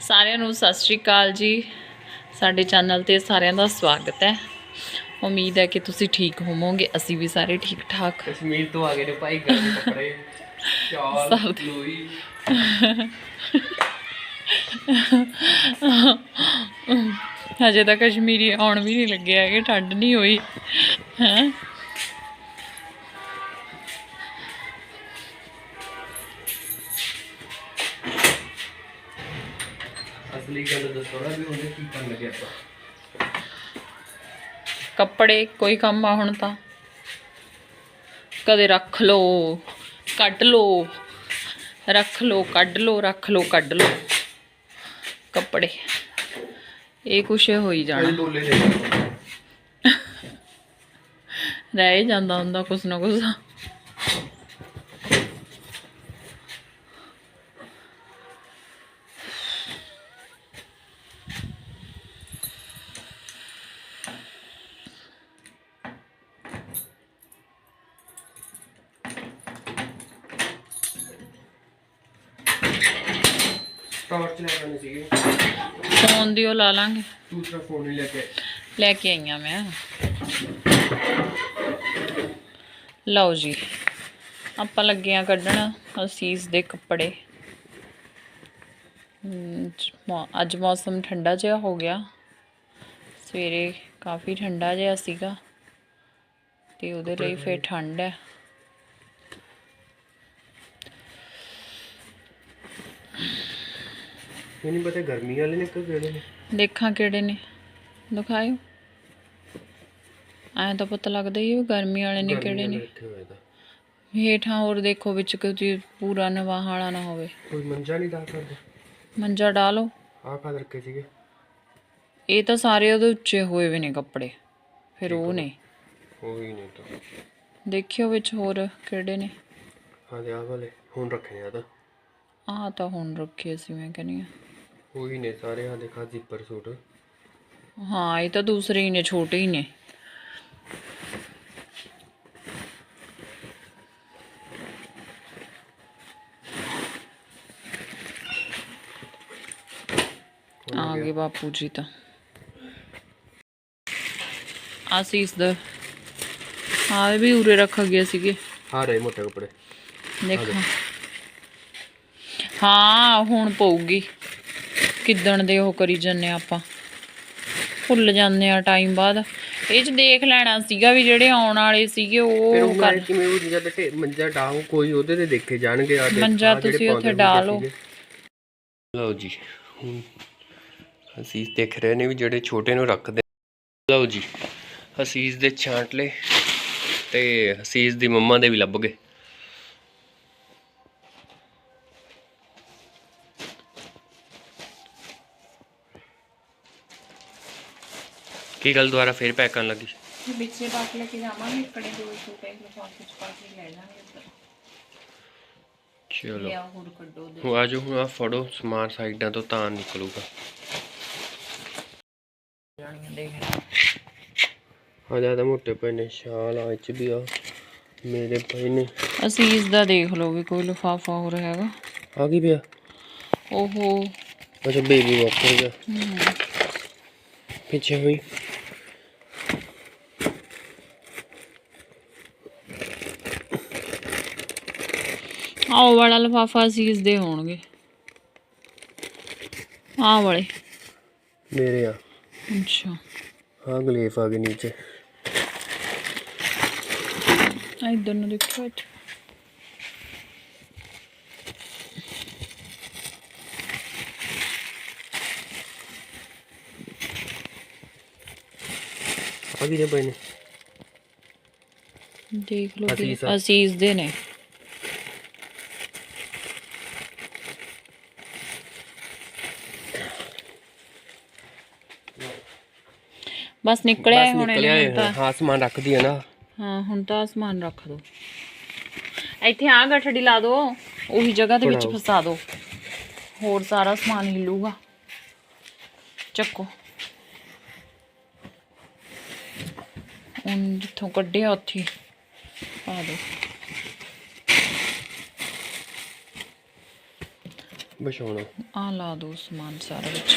ਸਾਰਿਆਂ ਨੂੰ ਸਤਿ ਸ਼੍ਰੀ ਅਕਾਲ ਜੀ। ਸਾਡੇ ਚੈਨਲ ਤੇ ਸਾਰਿਆਂ ਦਾ ਸਵਾਗਤ ਹੈ। ਉਮੀਦ ਹੈ ਕਿ ਤੁਸੀਂ ਠੀਕ ਹੋਵੋਗੇ ਅਸੀਂ ਵੀ ਸਾਰੇ ਠੀਕ ਠਾਕ ਕਸ਼ਮੀਰ ਤੋਂ ਆ ਗਏ ਨੇ ਭਾਈ ਗਰਮ ਕੱਪੜੇ ਸਰਦੀ। ਲੋਈ। ਹਜੇ ਤਾਂ ਕਸ਼ਮੀਰੀ ਆਉਣ ਵੀ ਨਹੀਂ ਲੱਗਿਆ ਹੈਗੇ ਠੰਡ ਨਹੀਂ ਹੋਈ। ਹੈ? ਅਸਲੀ ਗੱਲ ਦੱਸੋ ਨਾ ਵੀ ਉਹਨੇ ਕੀ ਕਰਨ ਲੱਗਿਆ ਆਪਾਂ? ਕੱਪੜੇ ਕੋਈ ਕੰਮ ਆ ਹੁਣ ਤਾਂ? ਕਦੇ ਰੱਖ ਲੋ ਕੱਢ ਲੋ ਰੱਖ ਲੋ ਕੱਢ ਲੋ ਰੱਖ ਲੋ ਕੱਢ ਲੋ ਕੱਪੜੇ ਇਹ ਕੁਛ ਹੋਈ ਜਾਣਾ। ਬੋਲੇ ਦੇ ਰਹਿ ਜਾਂਦਾ ਹੁੰਦਾ ਕੁਛ ਨਾ ਕੁਛ ਟਾਰਚ ਲੈ ਕੇ ਆਉਣੀ ਸੀਗੀ ਫੋਨ ਦੀ ਉਹ ਲਾ ਲਾਂਗੇ। ਦੂਸਰਾ ਫੋਨ ਹੀ ਲੈ ਕੇ। ਲੈ ਕੇ ਆਈਆਂ ਮੈਂ। ਲਓ ਜੀ ਆਪਾਂ ਲੱਗੇ ਆ ਕੱਢਣ ਅਸੀਸ ਦੇ ਕੱਪੜੇ। ਅੱਜ ਮੌਸਮ ਠੰਡਾ ਜਿਹਾ ਹੋ ਗਿਆ। ਸਵੇਰੇ ਕਾਫੀ ਠੰਡਾ ਜਿਹਾ ਸੀਗਾ। ਤੇ ਉਹਦੇ ਲਈ ਫਿਰ ਠੰਡ ਹੈ। ਨਹੀਂ ਪਤਾ ਗਰਮੀ ਵਾਲੇ ਨੇ ਕਿ ਕਿਹੜੇ ਨੇ। ਦੇਖਾਂ ਕਿਹੜੇ ਨੇ। ਦਿਖਾਇਓ। ਐਂ ਤਾਂ ਪਤਾ ਲੱਗਦਾ ਹੀ ਹੈ ਵੀ ਗਰਮੀ ਵਾਲੇ ਨੇ ਕਿਹੜੇ ਨੇ। ਤਾਂ ਹੇਠਾਂ ਹੋਰ ਦੇਖੋ ਵਿੱਚ ਕੋਈ ਪੂਰਾ ਨਵਾਂ ਵਾਲਾ ਨਾ ਹੋਵੇ। ਕੋਈ ਮੰਜਾ ਨਹੀਂ ਦਾ ਕਰਦੇ ਮੰਜਾ ਡਾਲੋ ਆਹ ਕਾ ਰੱਖੇ ਸੀਗੇ? ਇਹ ਤਾਂ ਸਾਰੇ ਉਹਦੇ ਉੱਚੇ ਹੋਏ ਵੀ ਨੇ ਕੱਪੜੇ। ਫਿਰ ਉਹ ਨੇ। ਉਹ ਹੀ ਨਹੀਂ ਤਾਂ। ਦੇਖਿਓ ਵਿੱਚ ਹੋਰ ਕਿਹੜੇ ਨੇ। ਹਾਂ ਦੇ ਆਹ ਵਾਲੇ। ਹੁਣ ਰੱਖੇ ਆ ਤਾਂ। ਆਹ ਤਾਂ ਹੁਣ ਰੱਖੇ ਸੀ ਮੈਂ ਕਹਿੰਦੀ ਉਹ ਹੀ ਨੇ ਸਾਰੇ ਆ ਦੇਖਾ ਜ਼ਿੱਪਰ ਸੂਟ ਹਾਂ ਹਾਂ ਇਹ ਤਾਂ ਦੂਸਰੇ ਹੀ ਨੇ ਛੋਟੇ ਹੀ ਨੇ ਆ ਗਏ ਬਾਪੂ ਜੀ ਤਾਂ ਆਸੀਸ ਦਾ ਹਾਂ ਇਹ ਵੀ ਉਰੇ ਰੱਖ ਗਏ ਸੀਗੇ ਆ ਰਹੇ ਮੋਟੇ ਕੱਪੜੇ ਦੇਖੋ ਹਾਂ ਹੁਣ ਪਊਗੀ ਕਿੱਦਣ ਦੇ ਉਹ ਕਰੀ ਜੰਨੇ ਆਪਾਂ ਭੁੱਲ ਜਾਂਦੇ ਆ ਟਾਈਮ ਬਾਅਦ ਇਹ ਚ ਦੇਖ ਲੈਣਾ ਸੀਗਾ ਵੀ ਜਿਹੜੇ ਆਉਣ ਵਾਲੇ ਸੀਗੇ ਫਿਰ ਉਹ ਉਹ ਕਰ ਕਿਵੇਂ ਉਹ ਜਦ ਤੇ ਮੰਜਾ ਡਾਓ ਕੋਈ ਉਹਦੇ ਤੇ ਦੇਖੇ ਜਾਣਗੇ ਆ ਦੇਖ, ਮੰਜਾ ਆਹ ਜਿਹੜੇ ਤੁਸੀਂ ਉੱਥੇ ਡਾਲੋ। ਹੁੰਦੇ ਸੀਗੇ। ਲਓ ਜੀ ਹੁਣ ਅਸੀਂ ਦੇਖ ਰਹੇ ਨੇ ਵੀ ਜਿਹੜੇ ਛੋਟੇ ਨੂੰ ਰੱਖਦੇ ਲਓ ਜੀ ਹਸੀਸ ਦੇ ਛਾਂਟਲੇ ਤੇ ਹਸੀਸ ਦੀ ਮੰਮਾ ਦੇ ਵੀ ਲੱਭ ਗਏ ਕੀ ਗੱਲ ਦੁਬਾਰਾ ਫੇਰ ਪੈਕ ਕਰਨ ਲੱਗੀ? ਵਿੱਚੇ ਪਾ ਕੇ ਲੈ ਕੇ ਜਾਵਾਂਗੇ ਕੜੇ ਦੋ ਛੋਟੇ ਲਿਫਾਫੇ ਚ ਪਾ ਕੇ ਲੈ ਜਾਵਾਂਗੇ ਚਲੋ। ਲਿਆ ਹੋਰ ਕੱਢੋ ਦੇ ਹੁਣ ਆਜੋ ਹੁਣ ਆ ਫੜੋ ਸਮਾਨ ਸਾਈਡਾਂ ਤੋਂ ਤਾਂ ਨਿਕਲੂਗਾ। ਜਾਣੀਆਂ ਦੇਖ। ਆ ਜ਼ਿਆਦਾ ਮੋਟੇ ਪਏ ਨੇ ਸ਼ਾਲ ਆ ਚ ਵੀ ਆ ਮੇਰੇ ਪਏ ਨੇ। ਅਸੀਸ ਦਾ ਦੇਖ ਲਓ ਵੀ ਕੋਈ ਲਿਫਾਫਾ ਹੋਰ ਹੈਗਾ। ਆ ਕੀ ਪਿਆ? ਓਹੋ। ਅੱਛਾ ਬੇਬੀ ਵਾਕਰ ਗਿਆ ਹਮ, ਪਿੱਛੇ ਹੋਈ। ਆਹ ਵਾਲਾ ਲਿਫਾਫਾ ਅਸੀਸ ਦੇ ਹੋਣਗੇ। ਆਹ ਵਾਲੇ। ਮੇਰੇ ਆ। ਅੱਛਾ। ਆ ਗਲੇਫ ਆ ਗਏ ਨੀਚੇ। ਆ ਇਧਰ ਨੂੰ ਦੇਖੋ ਇੱਥੇ। ਆ ਵੀ ਨੇ ਨੇ। ਦੇਖ ਲਓ। ਅਸੀਸ ਦੇ ਨੇ। ਬਸ ਨਿਕਲਿਆ ਬਸ ਹੋਣੇ ਨਿਕਲਿਆ ਇਹ, ਤਾਂ। ਹਾਂ ਸਮਾਨ ਰੱਖਦੀ ਹੈ ਨਾ। ਹਾਂ ਹੁਣ ਤਾਂ ਸਮਾਨ ਰੱਖ ਦੋ। ਇੱਥੇ ਆ ਗੱਠੜੀ ਲਾ ਦੋ। ਉਹੀ ਜਗ੍ਹਾ ਦੇ ਵਿੱਚ। ਫਸਾ ਦੋ। ਹੋਰ ਸਾਰਾ ਸਮਾਨ ਹਿੱਲੂਗਾ ਚੱਕੋ। ਹੁਣ ਜਿੱਥੋਂ ਕੱਢਿਆ ਉੱਥੇ ਪਾ ਦੋ। ਵਿਛਾਉਣਾ। ਆ ਲਾ ਦੋ ਸਮਾਨ ਸਾਰਾ ਵਿੱਚ।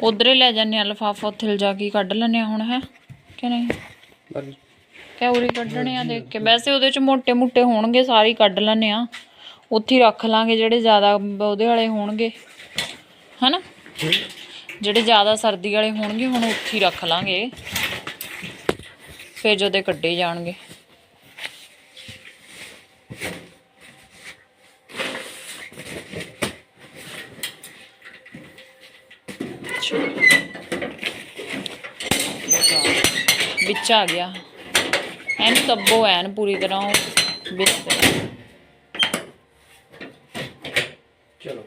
ਉਧਰੇ ਲੈ ਜਾਂਦੇ ਆ ਲਫਾਫਾ ਉੱਥੇ ਲਿਜਾ ਕੇ ਕੱਢ ਲੈਣੇ ਹੁਣ ਹੈ ਕਿ ਨਹੀਂ? ਕਿ ਉਰੀ ਕੱਢਣੇ ਆ ਦੇਖ ਕੇ। ਵੈਸੇ ਉਹਦੇ ਚ ਮੋਟੇ ਮੋٹے ਹੋਣਗੇ ਸਾਰੇ ਕੱਢ ਲੈਣੇ ਆ। ਉੱਥੇ ਰੱਖ ਲਾਂਗੇ ਜਿਹੜੇ ਜ਼ਿਆਦਾ ਉਹਦੇ ਵਾਲੇ ਹੋਣਗੇ ਹਨਾ ਜਿਹੜੇ ਜ਼ਿਆਦਾ ਸਰਦੀ ਵਾਲੇ ਹੋਣਗੇ ਹੁਣ ਉੱਥੇ ਰੱਖ ਲਾਂਗੇ। ਫੇਰ ਜਦੋਂ ਕੱਢੇ ਜਾਣਗੇ। ਵਿੱਚ ਆ ਗਿਆ। ਐਨ ਤੱਬੋ ਐਨ ਪੂਰੀ ਤਰ੍ਹਾਂ ਵਿੱਚ ਚਲੋ।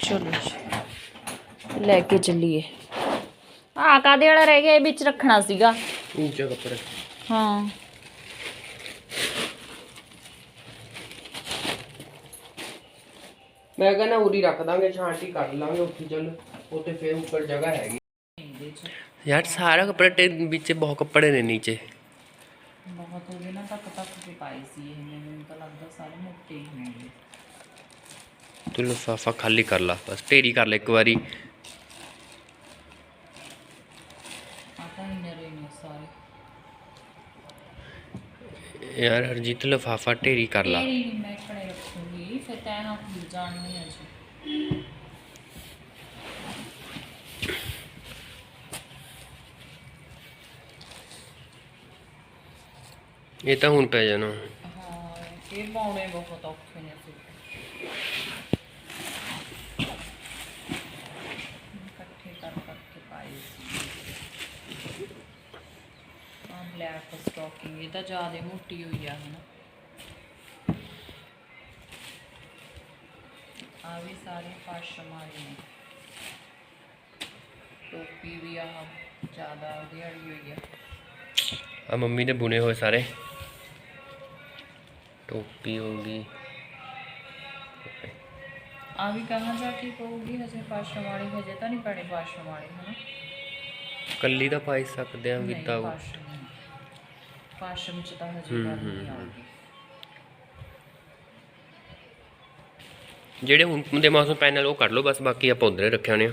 ਚਲੋ। ਲੈ ਕੇ ਚੱਲੀਏ। ਆ ਕਾਦੇ ਵਾਲਾ ਰਹਿ ਗਿਆ? ਇਹ ਵਿੱਚ ਰੱਖਣਾ ਸੀਗਾ। ਉੱਚਾ ਕੱਪੜਾ ਹਾਂ। ਮੈਂ ਕਹਿੰਦਾ ਉਰੀ ਰੱਖ ਦਾਂਗੇ ਛਾਂਟੀ ਕੱਢ ਲਾਂਗੇ ਉੱਥੇ ਚੱਲ। ਉੱਥੇ ਫੇਰ ਉੱਪਰ ਜਗ੍ਹਾ ਹੈਗੀ। ਯਾਰ ਸਾਰਾ ਕੱਪੜਾ ਤੇ ਵਿੱਚ ਬਹੁਤ ਕੱਪੜੇ ਨੇ ਨੀਚੇ। ਬਹੁਤ ਹੋ ਗਏ ਨਾ ਤੱਕ ਤੱਕ ਕੇ ਪਾਈ ਸੀ ਇਹ। ਮੈਨੂੰ ਤਾਂ ਲੱਗਦਾ ਸਾਰੇ ਮੋਟੇ ਹੀ ਹੋਣਗੇ ਤੂੰ ਲਿਫਾਫਾ ਖਾਲੀ ਕਰ ਲਾ ਬਸ ਢੇਰੀ ਕਰ ਲੈ ਇੱਕ ਵਾਰੀ। ਨੇ ਸਾਰੇ। ਯਾਰ ਹਰਜੀਤ ਲਿਫਾਫਾ ਢੇਰੀ ਕਰ ਲਾ। ਨਹੀਂ ਮੈਂ ਕੜੇ ਰੱਖੂੰਗੀ ਫਿਰ ਤੈਂ ਨਾ ਭੁੱਲ ਜਾਣੀ ਹੈ ਜੀ। ਇਹ ਤਾਂ ਹੁਣ ਪੈ ਜਾਣਾ। ਹਾਂ ਇਹ ਪਾਉਣੇ ਬਹੁਤ ਔਖੇ ਨੇ ਫਿਰ। ਇਕੱਠੇ ਕਰ ਕਰਕੇ ਪਾਏ ਸੀ। ਆ ਬਲੈਕ ਸਟਾਕਿੰਗ ਇਹ ਤਾਂ ਜ਼ਿਆਦਾ ਮੋਟੀ ਹੋਈ ਆ ਹਨਾ ਆ ਵੀ ਸਾਰੇ ਪਾਸ਼ਮ ਵਾਲੇ ਨੇ। ਟੋਪੀ ਵੀ ਆ ਜ਼ਿਆਦਾ ਉਹਦੀ ਹੋਈ ਆ। ਆ ਮੰਮੀ ਦੇ ਬੁਨੇ ਹੋਏ ਸਾਰੇ। ਟੋਪੀ ਹੋ ਗਈ। ਆ ਵੀ ਕਹਾਂ ਜਾ ਕੇ ਪਊਗੀ ਹਜੇ ਪਾਸ਼ਮ ਵਾਲੀ ਹਜੇ ਤਾਂ ਨਹੀਂ ਪੈਣੀ ਪਾਸ਼ਮ ਵਾਲੀ ਹਨਾ? ਕੱਲੀ ਤਾਂ ਪਾਈ ਸਕਦੇ ਆ ਵਿਦਾਊਟ ਪਾਸ਼ਮ ਚ ਤਾਂ ਹਜੇ ਗੱਲ ਨਹੀਂ ਹੂੰ। ਜਿਹੜੇ ਹੁਣ ਦੇ ਮੌਸਮ ਪੈਨਲ ਉਹ ਕੱਢ ਲਓ ਬਸ ਬਾਕੀ ਆਪਾਂ ਉਧਰੇ ਰੱਖੇ ਹੋਣੇ ਆ।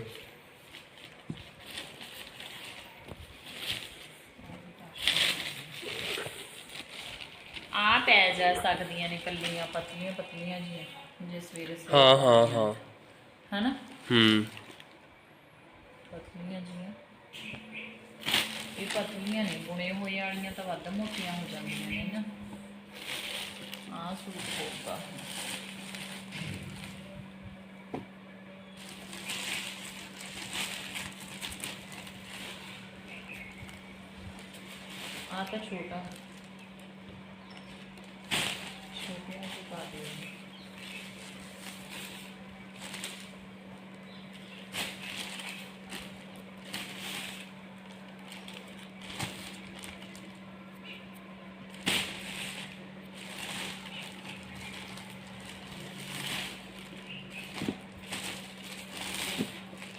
ਆ ਪੈ ਜਾ ਸਕਦੀਆਂ ਨੇ ਕੱਲੀਆਂ ਪਤਲੀਆਂ ਪਤਲੀਆਂ ਜੀਆਂ ਜੇ ਸਵੇਰੇ ਸਵੇਰੇ। ਹਾਂ ਹਾਂ ਹਾਂ। ਹਨਾ? ਹੂੰ। ਪਤਲੀਆਂ ਜੀਆਂ ਇਹ ਪਤਲੀਆਂ ਨੇ ਬੁਣੇ ਹੋਏ ਵਾਲੀਆਂ ਤਾਂ ਵੱਧ ਮੋਟੀਆਂ ਹੋ ਜਾਂਦੀਆਂ ਨੇ ਨਾ। ਆ ਸੂਟ ਹੋਊਗਾ ਆ ਤਾਂ ਛੋਟਾ ਛੋਟਿਆਂ ਚ ਪਾ ਦਿਓ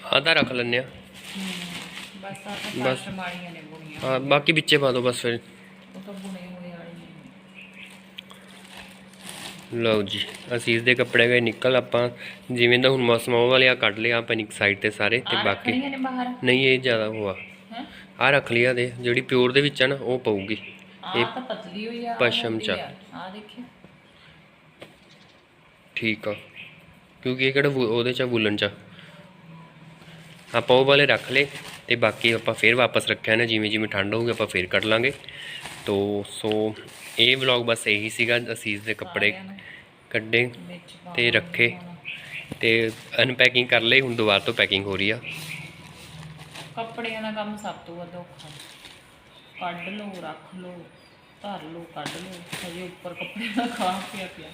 ਆਹ ਤਾਂ ਰੱਖ ਲੈਂਦੇ ਆ ਬਸ ਹਾਂ ਬਾਕੀ ਵਿੱਚੇ ਪਾ ਦਿਓ ਬਸ ਫਿਰ। ਲਓ ਜੀ ਅਸੀਸ ਦੇ ਕੱਪੜੇ ਗਏ ਨਿਕਲ ਆਪਾਂ ਜਿਵੇਂ ਦਾ ਹੁਣ ਮੌਸਮ ਉਹ ਵਾਲੇ ਆ ਕੱਢ ਲਿਆ ਆਪਾਂ ਇੱਕ ਸਾਈਡ ਤੇ ਸਾਰੇ ਤੇ ਬਾਕੀ ਨਹੀਂ ਇਹ ਜ਼ਿਆਦਾ ਹੋਆ ਆ। ਰੱਖ ਲਿਆ ਦੇ ਜਿਹੜੀ ਪਿਓਰ ਦੇ ਵਿੱਚ ਆ ਨਾ ਉਹ ਪਊਗੀ। ਇਹ ਤਾਂ ਪਤਲੀ ਹੋਈ ਆ ਪਸ਼ਮ ਚ। ਆ। ਦੇਖਿਓ ਠੀਕ ਆ। ਕਿਉਂਕਿ ਇਹ ਕਿਹੜਾ ਉਹਦੇ ਚ ਵੂਲਨ ਚ। ਆਪਾਂ ਉਹ ਵਾਲੇ ਰੱਖ ਲਏ। ਤੇ ਬਾਕੀ ਆਪਾਂ ਫੇਰ ਵਾਪਸ ਰੱਖਿਆ ਨਾ ਜਿਵੇਂ ਜਿਵੇਂ ਠੰਡ ਹੋਊਗੀ ਆਪਾਂ ਫੇਰ ਕੱਢ ਲਾਂਗੇ। ਤੋ ਸੋ ਇਹ ਵਲੌਗ ਬਸ ਇਹੀ ਸੀਗਾ ਅਸੀਸ ਦੇ ਕੱਪੜੇ ਕੱਢੇ ਤੇ ਰੱਖੇ। ਤੇ ਅਨਪੈਕਿੰਗ ਕਰ ਲਈ ਹੁਣ ਦੁਬਾਰਾ ਤੋਂ ਪੈਕਿੰਗ ਹੋ ਰਹੀ ਆ। ਕੱਪੜਿਆਂ ਦਾ ਕੰਮ ਸਭ ਤੋਂ ਵੱਧ ਔਖਾ। ਕੱਢ ਲਓ ਰੱਖ ਲਓ ਧਰ ਲਓ ਕੱਢ ਲਓ ਹਜੇ ਉੱਪਰ ਕੱਪੜੇ ਦਾ ਖਾ ਪਿਆ ਪਿਆ।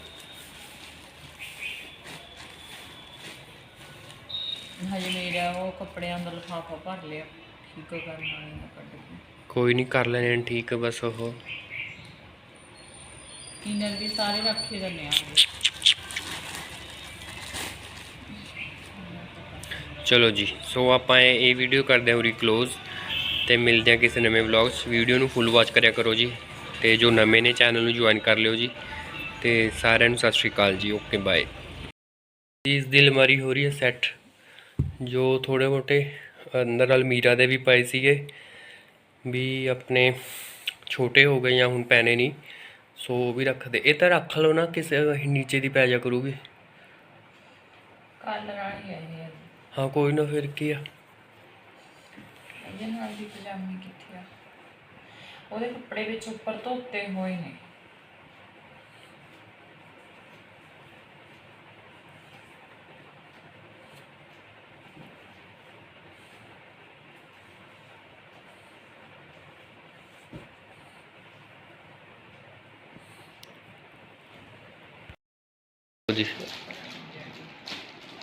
ਹਜੇ ਮੇਰਾ ਉਹ ਕੱਪੜਿਆਂ ਦਾ ਲਿਫਾਫਾ ਭਰ ਲਿਆ ਠੀਕ ਕਰਨ ਵਾਲੇ ਨੇ ਕੱਢ ਕੇ ਕੋਈ ਨਹੀਂ ਕਰ ਲੈਣੇ ਨੇ ਠੀਕ ਬਸ ਉਹ। ਇਨਰ ਵੀ ਸਾਰੇ ਰੱਖੇ ਜਾਂਦੇ ਆ ਚਲੋ ਜੀ ਸੋ ਆਪਾਂ ਇਹ ਇਹ ਵੀਡੀਓ ਕਰਦੇ ਹਾਂ ਉਰੀ ক্লোਜ਼ ਤੇ ਮਿਲਦੇ ਹਾਂ ਕਿਸੇ ਨਵੇਂ ਵਲੌਗ 'ਚ। ਵੀਡੀਓ ਨੂੰ ਫੁੱਲ ਵਾਚ ਕਰਿਆ ਕਰੋ ਜੀ ਤੇ ਜੋ ਨਵੇਂ ਨੇ ਚੈਨਲ ਨੂੰ ਜੁਆਇਨ ਕਰ ਲਿਓ ਜੀ। ਤੇ ਸਾਰਿਆਂ ਨੂੰ ਸਤਿ ਸ਼੍ਰੀ ਅਕਾਲ ਜੀ ਓਕੇ ਬਾਏ ਇਸ ਦੀ ਅਲਮਾਰੀ ਹੋ ਰਹੀ ਹੈ ਸੈੱਟ ਜੋ ਥੋੜੇ ਮੋਟੇ ਅੰਦਰ ਅਲਮੀਰਾ ਦੇ ਵੀ ਪਏ ਸੀਗੇ ਵੀ ਆਪਣੇ ਛੋਟੇ ਹੋ ਗਏ ਜਾਂ ਹੁਣ ਪੈਣੇ ਨਹੀਂ ਸੋ ਉਹ ਵੀ ਰੱਖਦੇ। ਇਹ ਤਾਂ ਰੱਖ ਲਓ ਨਾ ਕਿਸੇ ਨੀਚੇ ਦੀ ਪੈ ਜਾ ਕਰੂਗੀ। ਕੱਲ ਰਾਣੀ ਆਈ ਹੈ ਹਾਂ ਕੋਈ ਨਾ ਫਿਰ ਕੀ ਆ? ਇਹਦੇ ਨਾਲ ਦੀ ਪਜਾਮੀ ਕਿੱਥੇ ਆ? ਉਹਦੇ ਕੱਪੜੇ ਵਿੱਚ ਉੱਪਰ ਧੋਤੇ ਹੋਏ ਨੇ। ਜੀ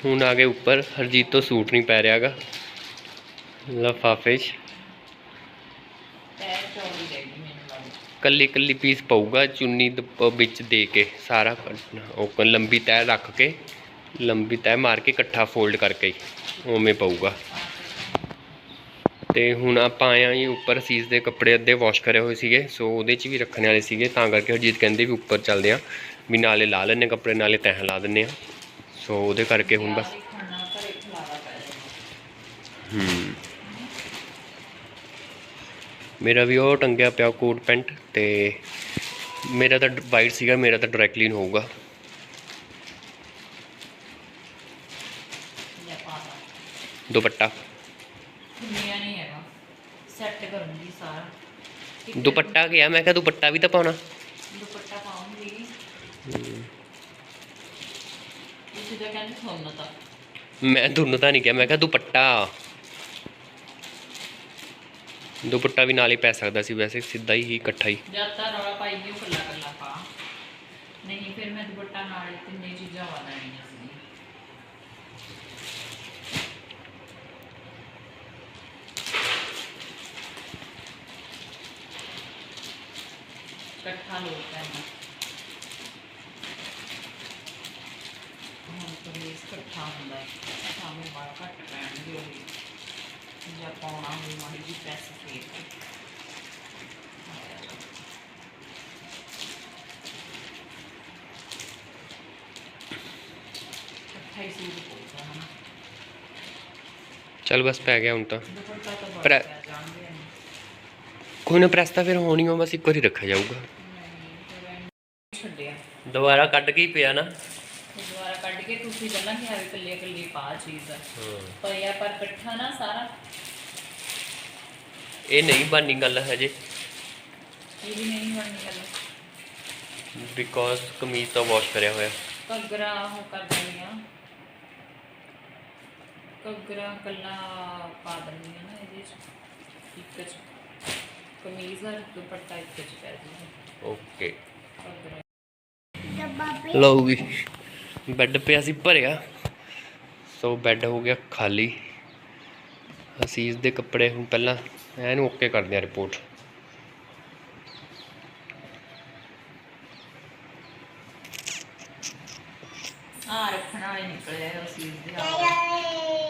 ਹੁਣ ਆ ਗਏ ਉੱਪਰ। ਹਰਜੀਤ ਤੋਂ ਸੂਟ ਨਹੀਂ ਪੈ ਰਿਹਾਗਾ। ਲਫਾਫੇ 'ਚ। ਕੱਲੀ ਕੱਲੀ ਪੀਸ ਪਊਗਾ। ਚੁੰਨੀ ਵਿੱਚ ਦੇ ਕੇ ਸਾਰਾ ਉਹ ਲੰਬੀ ਤੈਅ ਰੱਖ ਕੇ, ਲੰਬੀ ਤੈਅ ਮਾਰ ਕੇ ਇਕੱਠਾ ਫੋਲਡ ਕਰਕੇ ਹੀ ਉਵੇਂ ਪਊਗਾ। ਤੇ ਹੁਣ ਆਪਾਂ ਆਏ ਜੀ ਉੱਪਰ ਸੀਸ ਦੇ ਕੱਪੜੇ ਅੱਧੇ ਵਾਸ਼ ਕਰੇ ਹੋਏ ਸੀਗੇ। ਸੋ ਉਹਦੇ 'ਚ ਵੀ ਰੱਖਣ ਵਾਲੇ ਸੀਗੇ। ਤਾਂ ਕਰਕੇ ਹਰਜੀਤ ਕਹਿੰਦੇ ਵੀ ਉੱਪਰ ਚੱਲਦੇ ਆ। ਵੀ ਨਾਲੇ ਲਾ ਲੈਣੇ ਕੱਪੜੇ ਨਾਲੇ ਤੈਹ ਲਾ ਦਿੰਨੇ ਆ ਸੋ ਉਹਦੇ ਕਰਕੇ ਹੁਣ ਬਸ। ਹੂੰ। ਮੇਰਾ ਵੀ ਉਹ ਟੰਗਿਆ ਪਿਆ ਕੋਟ ਪੈਂਟ ਤੇ ਮੇਰਾ ਤਾਂ ਵਾਈਟ ਸੀਗਾ ਮੇਰਾ ਤਾਂ ਡਾਇਰੈਕਟਲੀ ਹੋਊਗਾ। ਦੁਪੱਟਾ। ਦੁਨੀਆ ਨਹੀਂ ਹੈਗਾ। ਸੈੱਟ ਕਰੂੰਗੀ ਸਾਰਾ। ਇੱਕ ਦੁਪੱਟਾ ਗਿਆ ਮੈਂ ਕਿਹਾ ਦੁਪੱਟਾ ਵੀ ਤਾਂ ਪਾਉਣਾ ਦੁਪੱਟਾ ਪਾਉਂਗੀ ਤੁਸੀਂ ਤਾਂ ਕਹਿੰਦੇ ਸੋਨਾ ਤਾਂ। ਮੈਂ ਤੁਹਾਨੂੰ ਤਾਂ ਨਹੀਂ ਕਿਹਾ ਮੈਂ ਕਿਹਾ ਦੁਪੱਟਾ। ਦੁਪੱਟਾ ਵੀ ਨਾਲ ਹੀ ਪੈ ਸਕਦਾ ਸੀ ਵੈਸੇ ਸਿੱਧਾ ਹੀ ਇਕੱਠਾ ਹੀ। ਜਦ ਤਾਂ ਰੌਲਾ ਪਾਈ ਉਹ ਕੱਲਾ ਕੱਲਾ ਪਾ। ਨਹੀਂ ਫਿਰ ਮੈਂ ਦੁਪੱਟਾ ਨਾਲ ਤਿੰਨੇ ਚੀਜ਼ਾਂ ਵਾ ਲੈਣੀਆਂ ਸੀ। ਇਕੱਠਾ ਲੋਕ ਕਰਨਾ ਹੁਣ ਪਲੀਜ਼ ਇਕੱਠਾ ਹੁੰਦਾ ਹੈ ਸਾਹਮਣੇ ਬਾਹਰ ਘੱਟ ਪੈਣਗੇ ਉਹ ਜਾਂ ਪਾਉਣਾ ਹੋਈ ਮਾੜੀ ਜੀ ਪੈਸੇ ਫੇਰ ਚੱਲ ਬਸ ਪੈ ਗਿਆ ਹੁਣ ਤਾਂ। ਕੋਈ ਨਾ ਪ੍ਰੈਸ ਤਾਂ ਫਿਰ ਹੋਣੀ ਹੋ ਬਸ ਇੱਕ ਵਾਰੀ ਰੱਖਿਆ ਜਾਊਗਾ। ਦੁਬਾਰਾ ਕੱਢ ਕੇ ਹੀ ਪਿਆ ਨਾ। ਤੇ ਦੁਬਾਰਾ ਕੱਢ ਕੇ ਤੁਸੀਂ ਗੱਲਾਂ ਕਿ ਹਾਵੇ ਕੱਲੇ ਕੱਲੇ ਪਾ ਚੀਜ਼। ਆ ਪਰ ਯਾਰ ਪਰ ਇਕੱਠਾ ਨਾ ਸਾਰਾ। ਇਹ ਨਹੀਂ ਬਣਨੀ ਗੱਲ ਹਜੇ। ਇਹ ਵੀ ਨਹੀਂ ਬਣਨੀ ਗੱਲ। ਬਿਕੋਜ਼ ਕਮੀਜ਼ ਤਾਂ ਵਾਸ਼ ਕਰਿਆ ਹੋਇਆ। ਘੱਗਰਾ ਉਹ ਕਰ ਦਿੰਦੀ ਆ। ਘੱਗਰਾ ਕੱਲਾ ਪਾ ਦਿੰਦੀ ਆ ਨਾ ਇਹਦੇ ਚ। ਇੱਕ ਚ। ਕਮੀਜ਼ ਔਰ ਦੁਪੱਟਾ ਇੱਕ ਚ ਪੈ ਜੂਗਾ। ਓਕੇ ਘੱਗਰਾ। ਲਓ ਜੀ। ਬੈੱਡ ਪਿਆ ਸੀ ਭਰਿਆ। ਸੋ ਬੈੱਡ ਹੋ ਗਿਆ ਖਾਲੀ। ਅਸੀਸ ਦੇ ਕੱਪੜੇ ਹੁਣ ਪਹਿਲਾਂ ਇਹਨੂੰ ਓਕੇ ਕਰਦੇ ਆ ਰਿਪੋਰਟ। ਆ ਰੱਖਣ ਦੇ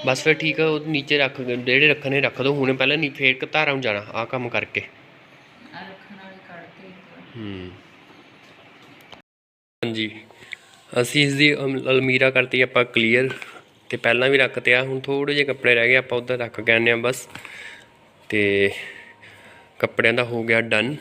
ਬਸ ਫਿਰ ਠੀਕ ਆ ਉਹ ਨੀਚੇ ਰੱਖ ਜਿਹੜੇ ਰੱਖਣੇ ਰੱਖ ਦੋ ਹੁਣੇ ਪਹਿਲਾਂ ਨਹੀਂ ਫੇਰ ਧਾਰਾਂ ਨੂੰ ਜਾਣਾ ਆ ਕੰਮ ਕਰਕੇ। ਆ ਰੱਖਣ ਵਾਲੇ ਕੱਢ ਕੇ ਹੂੰ। ਹਾਂਜੀ। ਅਸੀਂ ਇਸ ਦੀ ਅਮ- ਅਲਮੀਰਾ ਕਰਤੀ, ਆਪਾਂ ਕਲੀਅਰ ਤੇ ਪਹਿਲਾਂ ਵੀ ਰੱਖਤੇ ਆ, ਹੁਣ ਥੋੜੇ ਜਿਹੇ ਕੱਪੜੇ ਰਹਿ ਗਏ, ਆਪਾਂ ਉਧਰ ਰੱਖ ਕੇ ਆਨੇ ਆ ਬਸ ਤੇ ਕੱਪੜਿਆਂ ਦਾ ਹੋ ਗਿਆ ਡਨ